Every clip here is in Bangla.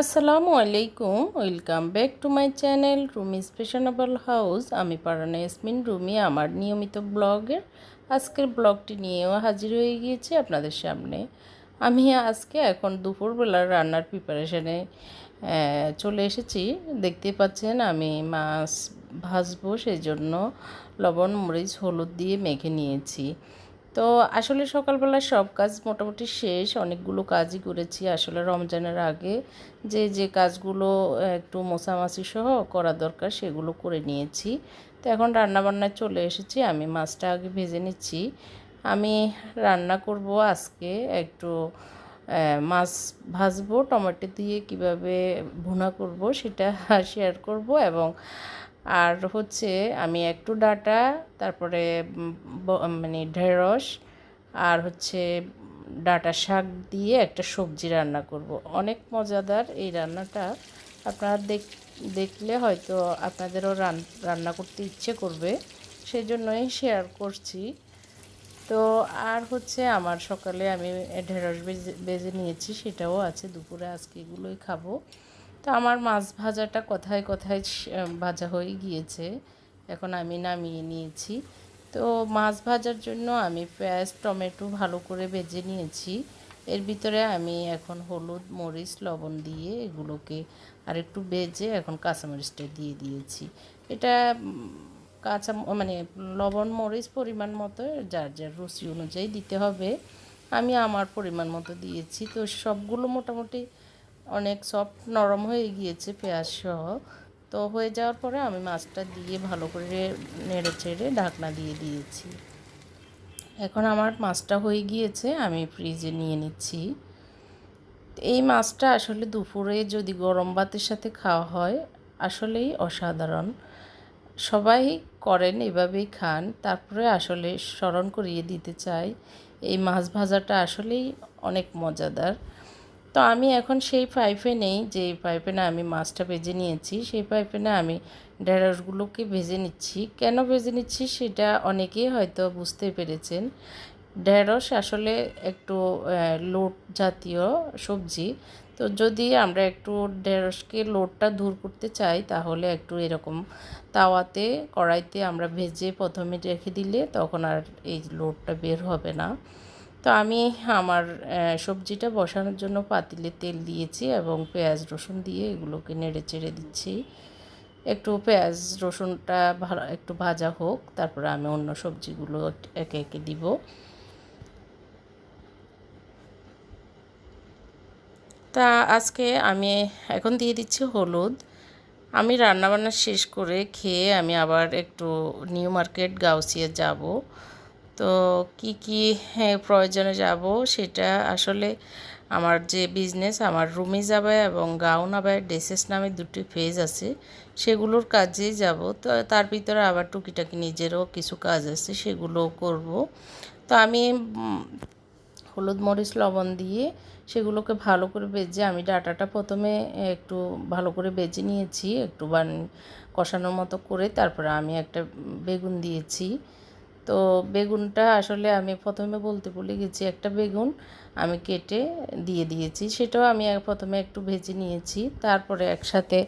আসসালামু আলাইকুম, welcome back to my channel Rumi fashionable house. আমি পারানা ইয়াসমিন, রুমি আমার নিয়মিত ব্লগের আজকের ব্লগটি নিয়েও হাজির হয়ে গিয়েছি আপনাদের সামনে। আমি আজকে এখন দুপুরবেলার রান্নার প্রিপারেশনে চলে এসেছি। দেখতে পাচ্ছেন আমি মাছ ভাজবো সেই জন্য লবণ, মরিচ, হলুদ দিয়ে মেখে নিয়েছি। তো আসলে সকালবেলা সব কাজ মোটামুটি শেষ, অনেকগুলো কাজই করেছি আসলে রমজানের আগে। যে যে কাজগুলো একটু মোছামাছি সহ করা দরকার সেগুলো করে নিয়েছি। তো এখন রান্নাবান্নায় চলে এসেছি, আমি মাছটা আগে ভেজে নিচ্ছি। আমি রান্না করব আজকে একটু মাছ ভাজবো, টমেটো দিয়ে কীভাবে ভুনা করব সেটা শেয়ার করব এবং আর হচ্ছে আমি একটু ডাটা, তারপরে মানে ঢেঁড়স আর হচ্ছে ডাটা শাক দিয়ে একটা সবজি রান্না করব। অনেক মজাদার এই রান্নাটা। আপনারা দেখ, দেখলে হয়তো আপনাদেরও রান, রান্না করতে ইচ্ছে করবে। সেই জন্যই শেয়ার করছি। তো আর হচ্ছে আমার সকালে আমি ঢেঁড়স বেজে বেজে নিয়েছি, সেটাও আছে, দুপুরে আজকে এগুলোই খাব। তো আমার মাছ ভাজাটা কোথায় কোথায় ভাজা হয়ে গিয়েছে, এখন আমি নামিয়ে নিয়েছি। তো মাছ ভাজার জন্য আমি পেঁয়াজ, টমেটো ভালো করে ভেজে নিয়েছি। এর ভিতরে আমি এখন হলুদ, মরিচ, লবণ দিয়ে এগুলোকে আর একটু ভেজে এখন কাঁচামরিচটা দিয়ে দিয়েছি। এটা কাঁচা মানে লবণ, মরিচ পরিমাণ মতো, যার যার রুচি অনুযায়ী দিতে হবে। আমি আমার পরিমাণ মতো দিয়েছি। তো সবগুলো মোটামুটি অনেক সফট নরম হয়ে গিয়েছে পেঁয়াজ সহ। তো হয়ে যাওয়ার পরে আমি মাছটা দিয়ে ভালো করে নেড়ে চেড়ে ঢাকনা দিয়ে দিয়েছি। এখন আমার মাছটা হয়ে গিয়েছে, আমি ফ্রিজে নিয়ে নিচ্ছি। এই মাছটা আসলে দুপুরে যদি গরম ভাতের সাথে খাওয়া হয়, আসলেই অসাধারণ। সবাই করেন, এভাবেই খান। তারপরে আসলে স্মরণ করিয়ে দিতে চাই, এই মাছ ভাজাটা আসলেই অনেক মজাদার। তো আমি এখন সেই পাইপে নেই, যে পাইপেনে আমি মাছটা ভেজে নিয়েছি, সেই পাইপেনে আমি ঢেঁড়সগুলোকে ভেজে নিচ্ছি। কেন ভেজে নিচ্ছি সেটা অনেকেই হয়তো বুঝতে পেরেছেন। ঢেঁড়স আসলে একটু লোট জাতীয় সবজি। তো যদি আমরা একটু ঢেঁড়সকে লোটটা দূর করতে চাই, তাহলে একটু এরকম তাওয়াতে, কড়াইতে আমরা ভেজে প্রথমে রেখে দিলে তখন আর এই লোটটা বের হবে না। তো আমি আমার সবজিটা বসানোর জন্য পাতিলে তেল দিয়েছি এবং পেঁয়াজ রসুন দিয়ে এগুলোকে নেড়ে চেড়ে দিচ্ছি। একটু পেঁয়াজ রসুনটা একটু ভাজা হোক, তারপরে আমি অন্য সবজিগুলো একে একে দিব। তা আজকে আমি এখন দিয়ে দিচ্ছি হলুদ। আমি রান্নাবান্না শেষ করে খেয়ে আমি আবার একটু নিউ মার্কেট গাউসিয়া যাব। তো কি কি হ্যাঁ, প্রয়োজনে যাব সেটা আসলে আমার যে বিজনেস আমার রুমি যাবায় এবং গাউন আবায় ড্রেসেস নামে দুটি পেজ আছে সেগুলোর কাজেই যাব। তো তার ভিতরে আবার টুকিটাকি নিজেরও কিছু কাজ আছে সেগুলোও করব। তো আমি হলুদ মরিচ লবণ দিয়ে সেগুলোকে ভালো করে বেজে আমি ডাটাটা প্রথমে একটু ভালো করে বেজে নিয়েছি একটু বান কষানোর মতো করে তারপরে আমি একটা বেগুন দিয়েছি। তো বেগুনটা আসলে আমি প্রথমে বলতে ভুলে গেছি, একটা বেগুন আমি কেটে দিয়ে দিয়েছি, সেটাও আমি প্রথমে একটু ভেজে নিয়েছি, তারপরে একসাথে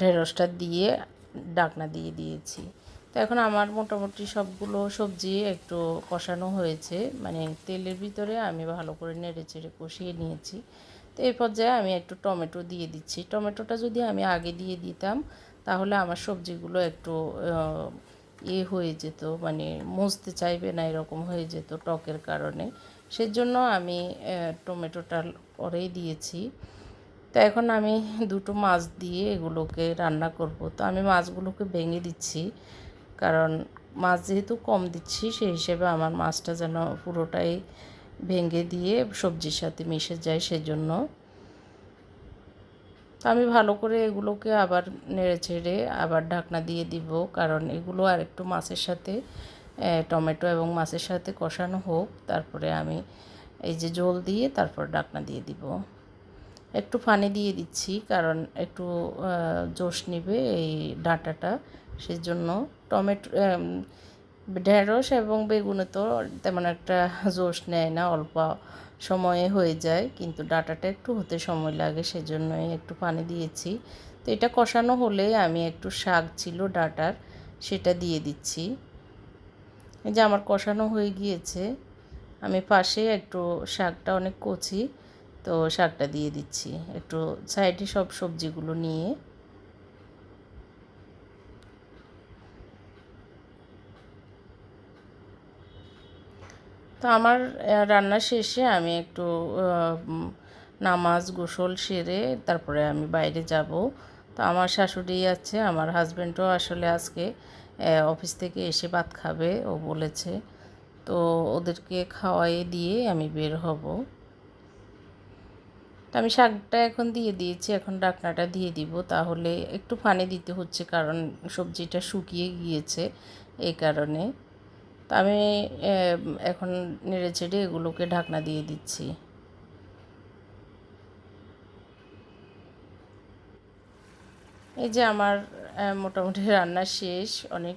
ঢেঁড়সটা দিয়ে ডাকনা দিয়ে দিয়েছি। তো এখন আমার মোটামুটি সবগুলো সবজি একটু কষানো হয়েছে মানে তেলের ভিতরে আমি ভালো করে নেড়ে চেড়ে কষিয়ে নিয়েছি। তো এই পর্যায়ে আমি একটু টমেটো দিয়ে দিচ্ছি, টমেটোটা যদি আমি আগে দিয়ে দিতাম, তাহলে আমার সবজিগুলো একটু এ হয়ে যেত মানে মুছতে চাইবে না, এরকম হয়ে যেত টকের কারণে। সেজন্য আমি টমেটোটা পরেই দিয়েছি। তো এখন আমি দুটো মাছ দিয়ে এগুলোকে রান্না করব। তো আমি মাছগুলোকে ভেঙে দিচ্ছি, কারণ মাছ যেহেতু কম দিচ্ছি, সেই হিসেবে আমার মাছটা যেন পুরোটাই ভেঙে দিয়ে সবজির সাথে মিশে যায় সেজন্য। তো আমি ভালো করে এগুলোকে আবার নেড়ে ছেড়ে আবার ঢাকনা দিয়ে দিব, কারণ এগুলো আর একটু মাছের সাথে টমেটো এবং মাছের সাথে কষানো হোক, তারপরে আমি এই যে জল দিয়ে তারপর ঢাকনা দিয়ে দিব। একটু পানি দিয়ে দিচ্ছি, কারণ একটু জোশ নিবে এই ডাঁটাটা, সেজন্য টমেটো ঢেঁড়স এবং বেগুনে তো তেমন একটা জোশ নেয় না, অল্প সময়ে হয়ে যায়, কিন্তু ডাটাটা একটু হতে সময় লাগে, সেজন্যই একটু পানি দিয়েছি। তো এটা কষানো হলে আমি একটু শাক ছিল ডাটার, সেটা দিয়ে দিচ্ছি। এই যে আমার কষানো হয়ে গিয়েছে, আমি পাশে একটু শাকটা অনেক কচি, তো শাকটা দিয়ে দিচ্ছি। একটু সাইডে সব সবজিগুলো নিয়ে তো আমার রান্না শেষে আমি একটু নামাজ গোসল সেরে তারপরে আমি বাইরে যাব। তো আমার শাশুড়ি আছে, আমার হাজব্যান্ডও আসলে আজকে অফিস থেকে এসে ভাত খাবে, ও বলেছে। তো ওদেরকে খাওয়াই দিয়ে আমি বের হব। তো আমি শাকটা এখন দিয়ে দিয়েছি, এখন ডাকনাটা দিয়ে দিব, তাহলে একটু পানি দিতে হচ্ছে, কারণ সবজিটা শুকিয়ে গিয়েছে এই কারণে। তো আমি এখন নেড়ে চেড়ে এগুলোকে ঢাকনা দিয়ে দিচ্ছি। এই যে আমার মোটামুটি রান্না শেষ, অনেক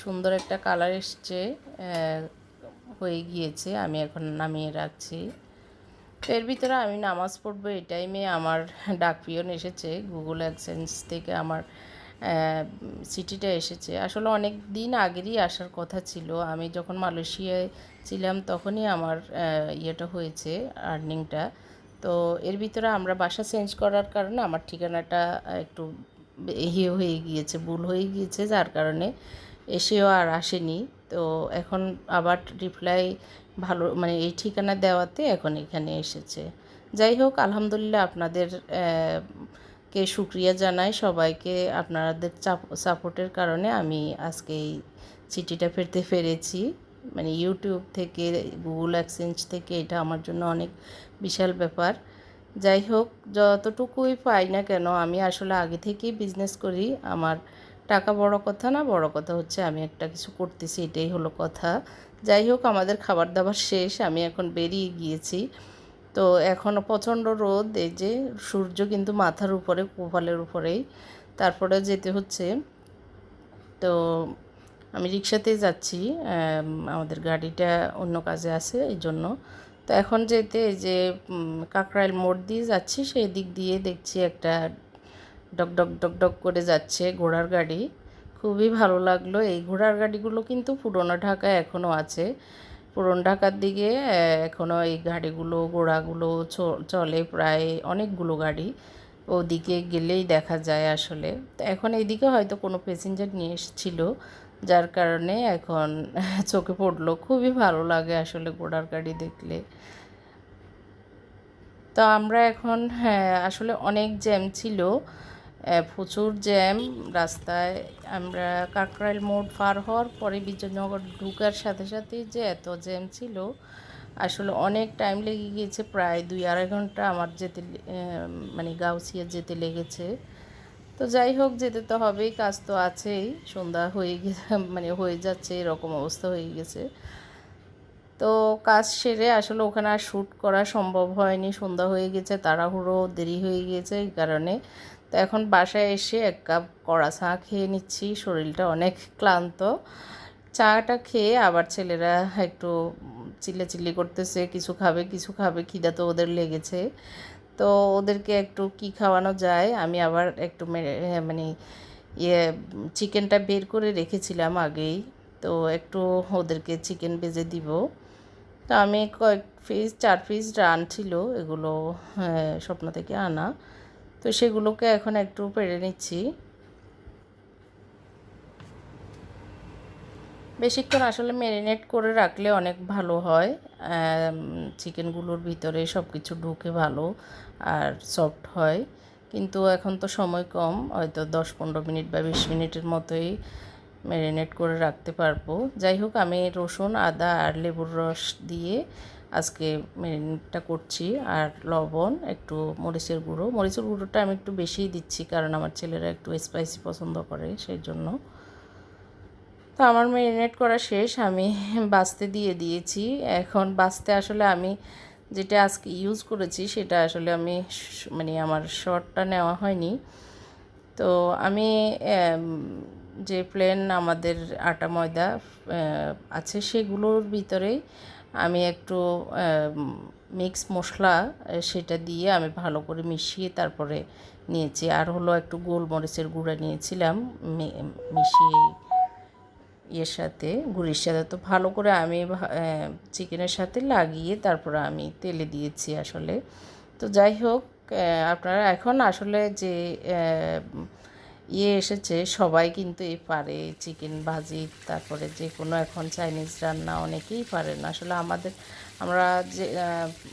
সুন্দর একটা কালার এসছে হয়ে গিয়েছে, আমি এখন নামিয়ে রাখছি। এর ভিতরে আমি নামাজ পড়ব এই টাইমে আমার ডাক পিয়ন এসেছে গুগল অ্যাক্সেন্স থেকে আমার সিটিটা এসেছে। আসলে অনেক দিন আগেরই আসার কথা ছিল। আমি যখন মালয়েশিয়ায় ছিলাম তখনই আমার ইয়েটা হয়েছে আর্নিংটা তো এর ভিতরে আমরা বাসা চেঞ্জ করার কারণে আমার ঠিকানাটা একটু ইয়ে হয়ে গিয়েছে, ভুল হয়ে গিয়েছে, যার কারণে এসেও আর আসেনি। তো এখন আবার রিপ্লাই ভালো মানে এই ঠিকানা দেওয়াতে এখন এখানে এসেছে। যাই হোক, আলহামদুলিল্লাহ আপনাদের কে শুক্রিয়া জানাই, সবাইকে আপনাদের সাপোর্টের কারণে আমি আজকে এই চিঠিটা ফেরতে পেরেছি। মানে ইউটিউব থেকে গুগল অ্যাক্সেঞ্জ থেকে এটা আমার জন্য অনেক বিশাল ব্যাপার। যাই হোক, যতটুকুই পাই না কেন, আমি আসলে আগে থেকেই বিজনেস করি। আমার টাকা বড় কথা না, বড় কথা হচ্ছে আমি একটা কিছু করতেছি, এটাই হলো কথা। যাই হোক, আমাদের খাবার দাবার শেষ, আমি এখন বেরিয়ে গিয়েছি। তো এখনও প্রচণ্ড রোদ, এই যে সূর্য কিন্তু মাথার উপরে, কপালের উপরেই। তারপরে যেতে হচ্ছে। তো আমি রিক্সাতে যাচ্ছি আমাদের গাড়িটা অন্য কাজে আছে এই জন্য। তো এখন যেতে যে কাকরাইল মোড় দিয়ে যাচ্ছি, সেই দিক দিয়ে দেখছি একটা ডক ডক ডক ডক করে যাচ্ছে ঘোড়ার গাড়ি। খুবই ভালো লাগল। এই ঘোড়ার গাড়িগুলো কিন্তু পুরোনো ঢাকায় এখনও আছে। পুরনো ঢাকার দিকে এখনও এই গাড়িগুলো, ঘোড়াগুলো চলে প্রায় অনেকগুলো গাড়ি। ওদিকে গেলেই দেখা যায় আসলে। তো এখন এইদিকে হয়তো কোনো প্যাসেঞ্জার নিয়ে এসেছিল, যার কারণে এখন চোখে পড়ল। খুবই ভালো লাগে আসলে ঘোড়ার গাড়ি দেখলে। তো আমরা এখন হ্যাঁ আসলে অনেক জ্যাম ছিল। প্রচুর জ্যাম, রাস্তায় আমরা কাকরাইল মোড় পার হওয়ার পরে বিজয়নগর ঢুকার সাথে সাথেই যে এত জ্যাম ছিল, আসলে অনেক টাইম লেগে গিয়েছে, প্রায় দুই আড়াই ঘণ্টা আমার যেতে মানে গাউসিয়া যেতে লেগেছে। তো যাই হোক, যেতে তো হবেই, কাজ তো আছেই, সন্ধ্যা হয়ে গেছে মানে হয়ে যাচ্ছে, এরকম অবস্থা হয়ে গেছে। তো কাজ সেরে আসলে ওখানে আর শ্যুট করা সম্ভব হয়নি, সন্ধ্যা হয়ে গেছে, তাড়াহুড়ো, দেরি হয়ে গিয়েছে এই কারণে। এখন বাসায় এসে এক কাপ কড়া চা খেয়ে নিচ্ছি শরীরটা অনেক ক্লান্ত। চাটা খেয়ে আবার ছেলেরা একটু চিল্লাচিল্লি করতেছে কিছু খাবে কিছু খাবে খিদা তো ওদের লেগেছে। তো ওদেরকে একটু কি খাওয়ানো যায় আমি আবার একটু মে- মানে ইয়ে চিকেনটা বের করে রেখেছিলাম আগেই। তো একটু ওদেরকে চিকেন ভেজে দিব। তো আমি কয়েক পিস চার পিস রান ছিল এগুলো হ্যাঁ, স্বপ্ন থেকে আনা। তো সেগুলোকে এখন একটু পেড়ে নিচ্ছি। বেশিক্ষণ আসলে ম্যারিনেট করে রাখলে অনেক ভালো হয়। চিকেনগুলোর ভিতরে সব কিছু ঢুকে ভালো আর সফট হয়। কিন্তু এখন তো সময় কম, হয়তো দশ পনেরো মিনিট বা বিশ মিনিটের মতোই ম্যারিনেট করে রাখতে পারব। যাই হোক, আমি রসুন, আদা আর লেবুর রস দিয়ে আজকে মেরিনেটটা করছি আর লবণ, একটু মরিচের গুঁড়ো। মরিচের গুঁড়োটা আমি একটু বেশিই দিচ্ছি কারণ আমার ছেলেরা একটু স্পাইসি পছন্দ করে সেই জন্য তো আমার ম্যারিনেট করা শেষ, আমি বাছতে দিয়ে দিয়েছি। এখন বাছতে আসলে আমি যেটা আজকে ইউজ করেছি সেটা আসলে আমি মানে আমার শর্টটা নেওয়া হয়নি। তো আমি যে প্লেন আমাদের আটা ময়দা আছে সেগুলোর ভিতরেই আমি একটু মিক্স মশলা সেটা দিয়ে আমি ভালো করে মিশিয়ে তারপরে নিয়েছি। আর হলো একটু গোলমরিচের গুঁড়া নিয়েছিলাম মিশিয়ে ইয়ের সাথে, গুড়ির সাথে। তো ভালো করে আমি চিকেনের সাথে লাগিয়ে তারপরে আমি তেলে দিয়েছি আসলে। তো যাই হোক আপনারা এখন আসলে যে ইয়ে এসেছে, সবাই কিন্তু এই পারে চিকেন ভাজি, তারপরে যে কোনো এখন চাইনিজ রান্না অনেকেই পারেন আসলে আমাদের, আমরা যে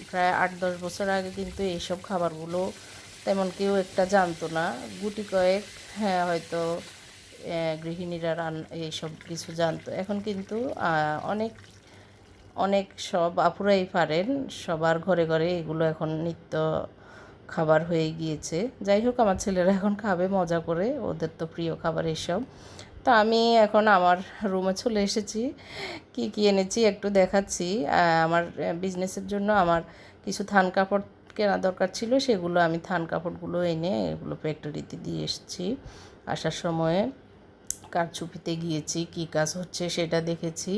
প্রায় আট দশ বছর আগে কিন্তু এইসব খাবারগুলো তেমন কেউ একটা জানতো না। গুটি কয়েক হ্যাঁ হয়তো গৃহিণীরা রান, এইসব কিছু জানতো। এখন কিন্তু অনেক অনেক সব আপুরাই পারেন। সবার ঘরে ঘরে এগুলো এখন নিত্য খাবার হয়ে গিয়েছে। যাই হোক, আমার ছেলেরা এখন খাবে, মজা করে। ওদের তো প্রিয় খাবার এসব। তো আমি এখন আমার রুমে চলে এসেছি। কি কি এনেছি একটু দেখাচ্ছি। আমার বিজনেসের জন্য আমার কিছু থান কাপড় কেনা দরকার ছিল। সেগুলো আমি থান কাপড়গুলো এনে এগুলো ফ্যাক্টরিতে দিয়ে এসেছি। আসার সময়ে কারচুপিতে গিয়েছি, কি কাজ হচ্ছে সেটা দেখেছি।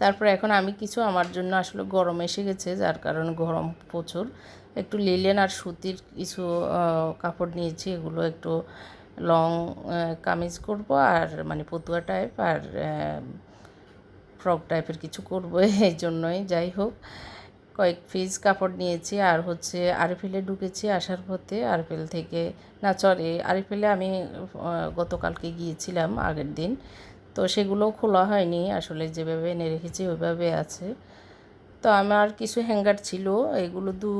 তারপর এখন আমি কিছু আমার জন্য আসলে গরম এসে গেছে, যার কারণে গরম প্রচুর। একটু লিলেন আর সুতির কিছু কাপড় নিয়েছি, এগুলো একটু লং কামিজ করব আর মানে পতুয়া টাইপ আর ফ্রক টাইপের কিছু করব, এই জন্যই যাই হোক। কয়েক পিস কাপড় নিয়েছি আর হচ্ছে আরএফএলে ঢুকেছি আসার পথে। আরএফএল থেকে, না সরি আরএফএলে আমি গতকালকে গিয়েছিলাম আগের দিন। তো সেগুলো খোলা হয়নি, আসলে যেভাবে এনে রেখেছি ওইভাবে আছে। তো আমার কিছু হ্যাঙ্গার ছিল, এগুলো দু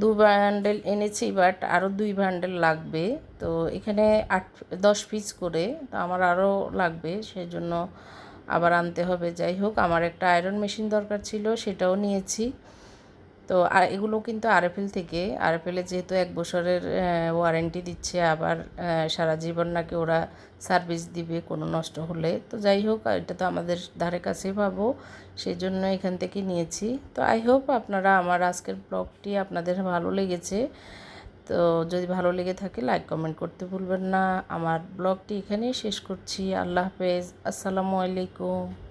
দু বান্ডেল এনেছি বাট আরও দুই বান্ডেল লাগবে। তো এখানে আট, দশ পিস করে, তো আমার আরও লাগবে সেই জন্য আবার আনতে হবে। যাই হোক, আমার একটা আয়রন মেশিন দরকার ছিল, সেটাও নিয়েছি। তো আর এগুলো কিন্তু আরএফএল থেকে। আরএফএলে যেহেতু এক বছরের ওয়ারেন্টি দিচ্ছে, আবার সারা জীবন নাকি ওরা সার্ভিস দিবে কোনো নষ্ট হলে। তো যাই হোক এটা তো আমাদের ধারে কাছেই পাবো সেই জন্য এখান থেকে নিয়েছি। তো আই হোপ আপনারা আমার আজকের ব্লগটি আপনাদের ভালো লেগেছে। তো যদি ভালো লেগে থাকে লাইক কমেন্ট করতে ভুলবেন না। আমার ব্লগটি এখানেই শেষ করছি। আল্লাহ হাফেজ। আসসালামু আলাইকুম।